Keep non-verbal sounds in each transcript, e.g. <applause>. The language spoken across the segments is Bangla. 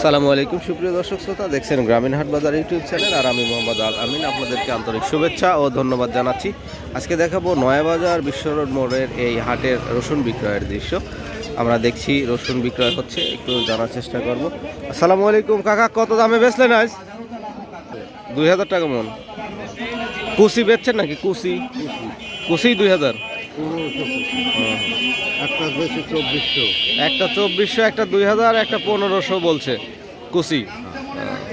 সালামু আলাইকুম, সুপ্রিয় দর্শক শ্রোতা। দেখছেন গ্রামীণ হাট বাজার ইউটিউব চ্যানেল। আর আমি মোহাম্মদ আল আমিন, আপনাদেরকে আন্তরিক শুভেচ্ছা ও ধন্যবাদ জানাচ্ছি। আজকে দেখাবো নয়াবাজার বিশ্ব রোড মোড়ের এই হাটের রসুন বিক্রয়ের দৃশ্য। আমরা দেখছি রসুন বিক্রয় হচ্ছে, একটু জানার চেষ্টা করব। আসসালামু আলাইকুম, কাকা, কত দামে বেচলেন আজ? দুই হাজার টাকা মন। কুসি বেচছেন নাকি? কুসি। কুসি দুই হাজার। একটা বেশি চব্বিশশো। একটা চব্বিশশো একটা দুই হাজার একটা পনেরোশো বলছে কুসি।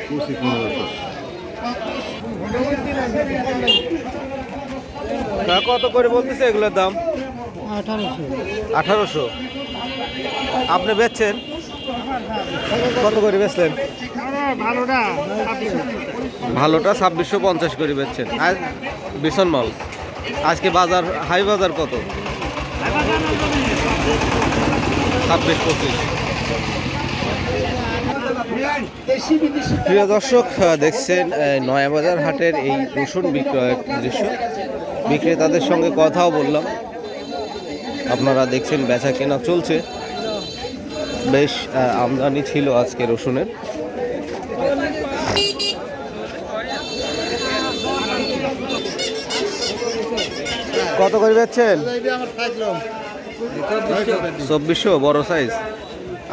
কুচি পনেরোশো। কত করে বলতেছে এগুলোর দাম? আঠারোশো। আঠারোশো। আপনি বেচছেন? কত করে বেচলেন? ভালোটা ছাব্বিশশো। পঞ্চাশ করে বেচছেন। আর ভীষণ মাল। আজকে বাজার, হাই বাজার কত? ছাব্বিশ, পঁচিশ। প্রিয় দর্শক দেখছেন নয়াবাজার হাটের এই রসুন বিক্রয়ের দৃশ্য। বিক্রেতাদের সঙ্গে কথাও বললাম। আপনারা দেখছেন, বেচা কেনা চলছে। বেশ আমদানি ছিল আজকে রসুনের। কত করে বেচছেন? চব্বিশশো বড় সাইজ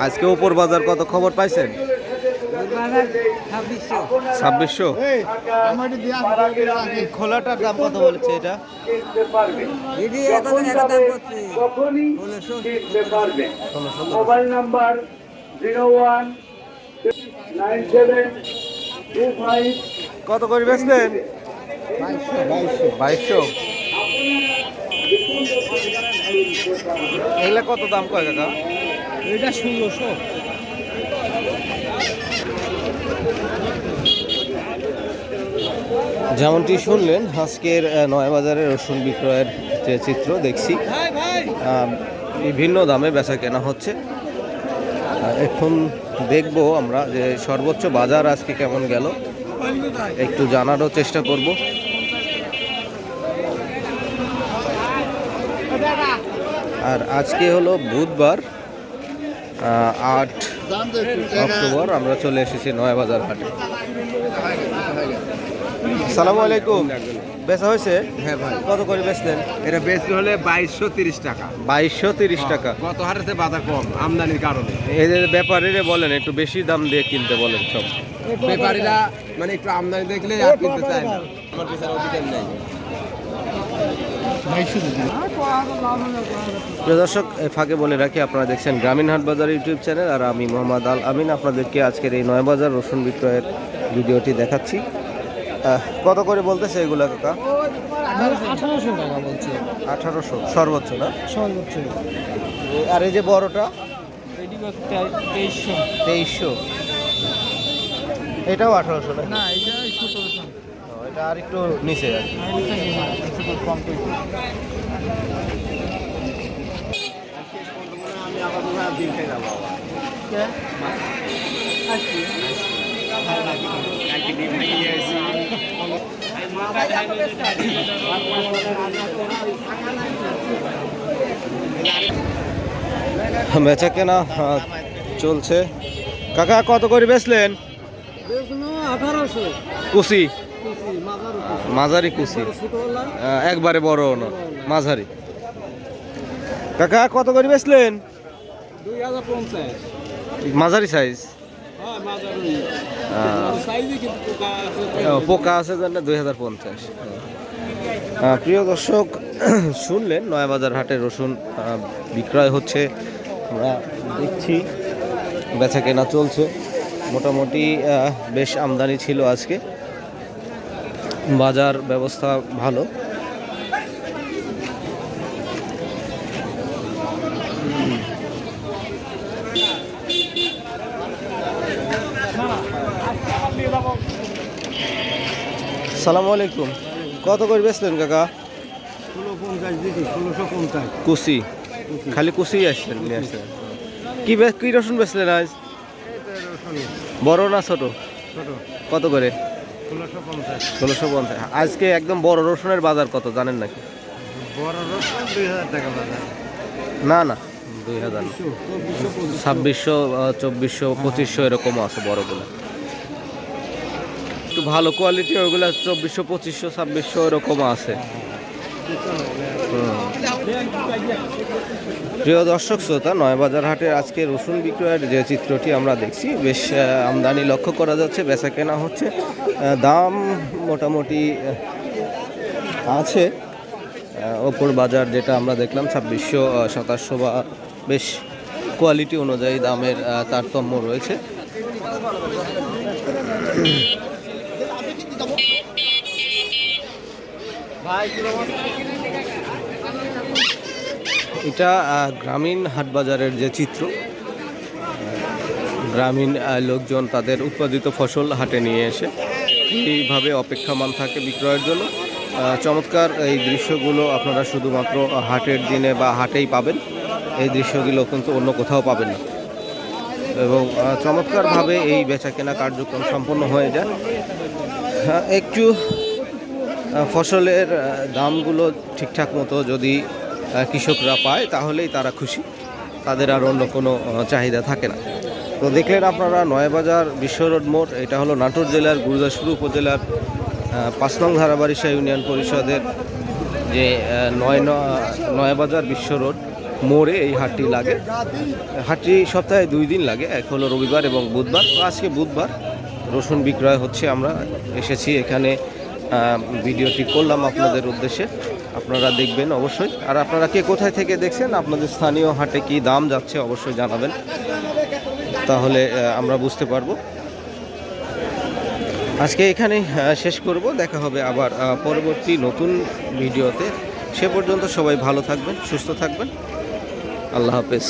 আজকে উপর বাজার কত খবর পাইছেন? ছাব্বিশশো। খোলাটার দাম কত বলেছে এটা? Mobile number zero one nine seven two five কত করে বেচলেন? বাইশশো। এগুলা কত দাম কয় কাকা? এটা ষোলোশো। যেমনটি শুনলেন আজকের আহ, নয়াবাজারের রসুন বিক্রয়ের যে চিত্র দেখছি বিভিন্ন দামে বেচা কেনা হচ্ছে। এখন দেখব আমরা যে সর্বোচ্চ বাজার আজকে কেমন গেল। একটু জানারও চেষ্টা করব। আর আজকে হলো বুধবার আট অক্টোবর আমরা চলে এসেছি নয়াবাজার হাটে। সালামু আলাইকুম। বেচা হয়েছে? হ্যাঁ ভাই। কত করে বেচলেন? এটা বেশি হলে বাইশশো তিরিশ টাকা। বাইশশো তিরিশ টাকা। গত হারেতে বাজার কম আমদানির কারণে। এদের ব্যাপারীরা বলেন একটু বেশি দাম দিয়ে কিনতে বলেন সব। ব্যাপারীরা মানে একটু আমদানি দেখলে আর কিনতে চায় না। আমার বিচার অধিকার নেই। প্রিয় দর্শক এই ফাঁকে বলে রাখি আপনারা দেখছেন গ্রামীণ হাট বাজার ইউটিউব চ্যানেল আর আমি মোহাম্মদ আল আমিন। আপনাদেরকে আজকের এই নয় বাজার রসুন বিক্রয়ের ভিডিওটি দেখাচ্ছি। কত করে বলতেছে এগুলো কাকা? আঠারোশো টাকা বলছে। আঠারোশো সর্বোচ্চ না? সর্বোচ্চ। আর এই যে বড়টা? তেইশশো। তেইশশো। এটাও আঠারোশো না? এটা সতেরোশো এটা আর একটু নিচে আর কি। বেচা কেনা চলছে। কাকা কত করে বেচলেন? আঠারোশো। কুসি মাজার মাঝারি আহ, একবারে বড় না মাঝারি। কাকা কত করে বেচলেন? মাঝারি সাইজ পোকা আছে জন্য দুই হাজার পঞ্চাশ। প্রিয় দর্শক <clears throat> শুনলেন নয়াবাজার হাটে রসুন বিক্রয় হচ্ছে। আমরা দেখছি বেচা কেনা চলছে। মোটামুটি বেশ আমদানি ছিল আজকে। বাজার ব্যবস্থা ভালো। সালামু আলাইকুম। কত করে বেচলেন কাকা? কুসি খালি কুসি আসছেন নিয়ে আসছেন কি রসুন বেচলেন আজ? বড় না ছোট? কত করে? ষোলোশো পঞ্চাশ। আজকে একদম বড় রসুনের বাজার কত জানেন নাকি? বড় রসুন দুই হাজার টাকা বাজার। না না। দুই হাজার ছাব্বিশশো চব্বিশশো পঁচিশশো এরকমও আছে বড়গুলো। একটু ভালো কোয়ালিটি ওইগুলো চব্বিশশো পঁচিশশো ছাব্বিশশো এরকমও আছে। প্রিয় দর্শক শ্রোতা নয়বাজার হাটের আজকে রসুন বিক্রয়ের যে চিত্রটি আমরা দেখছি বেশ আমদানি লক্ষ্য করা যাচ্ছে বেচা কেনা হচ্ছে। দাম মোটামুটি আছে। ওপর বাজার যেটা আমরা দেখলাম, ছাব্বিশশো সাতাশশো বা বেশ কোয়ালিটি অনুযায়ী দামের তারতম্য রয়েছে। এটা গ্রামীণ হাটবাজারের যে চিত্র গ্রামীণ লোকজন তাদের উৎপাদিত ফসল হাটে নিয়ে এসে এইভাবে অপেক্ষামান থাকে বিক্রয়ের জন্য। চমৎকার এই দৃশ্যগুলো আপনারা শুধুমাত্র হাটের দিনে বা হাটেই পাবেন। এই দৃশ্যগুলো কিন্তু অন্য কোথাও পাবেন না। এবং চমৎকারভাবে এই বেচা কেনা কার্যক্রম সম্পন্ন হয়ে যায়। হ্যাঁ, একটু ফসলের দামগুলো ঠিকঠাক মতো যদি কৃষকরা পায় তাহলেই তারা খুশি। তাদের আর অন্য কোনো চাহিদা থাকে না। তো দেখলেন আপনারা নয়াবাজার বিশ্ব রোড মোড়, এটা হলো নাটোর জেলার গুরুদাসপুর উপজেলার পাঁচ নং ধারাবাড়িশা ইউনিয়ন পরিষদের যে নয় নয়াবাজার বিশ্ব রোড মোড়ে এই হাটটি লাগে। হাটটি সপ্তাহে দুই দিন লাগে, এক হলো রবিবার এবং বুধবার। আজকে বুধবার রসুন বিক্রয় হচ্ছে, আমরা এসেছি এখানে ভিডিওটি করলাম আপনাদের উদ্দেশ্যে, আপনারা দেখবেন অবশ্যই। আর আপনারা কে কোথায় থেকে দেখছেন, আপনাদের স্থানীয় হাটে কি দাম যাচ্ছে অবশ্যই জানাবেন। তাহলে আমরা বুঝতে পারব। আজকে এখানে শেষ করব। দেখা হবে আবার পরবর্তী নতুন ভিডিওতে। সে পর্যন্ত সবাই ভালো থাকবেন, সুস্থ থাকবেন। আল্লাহ হাফেজ।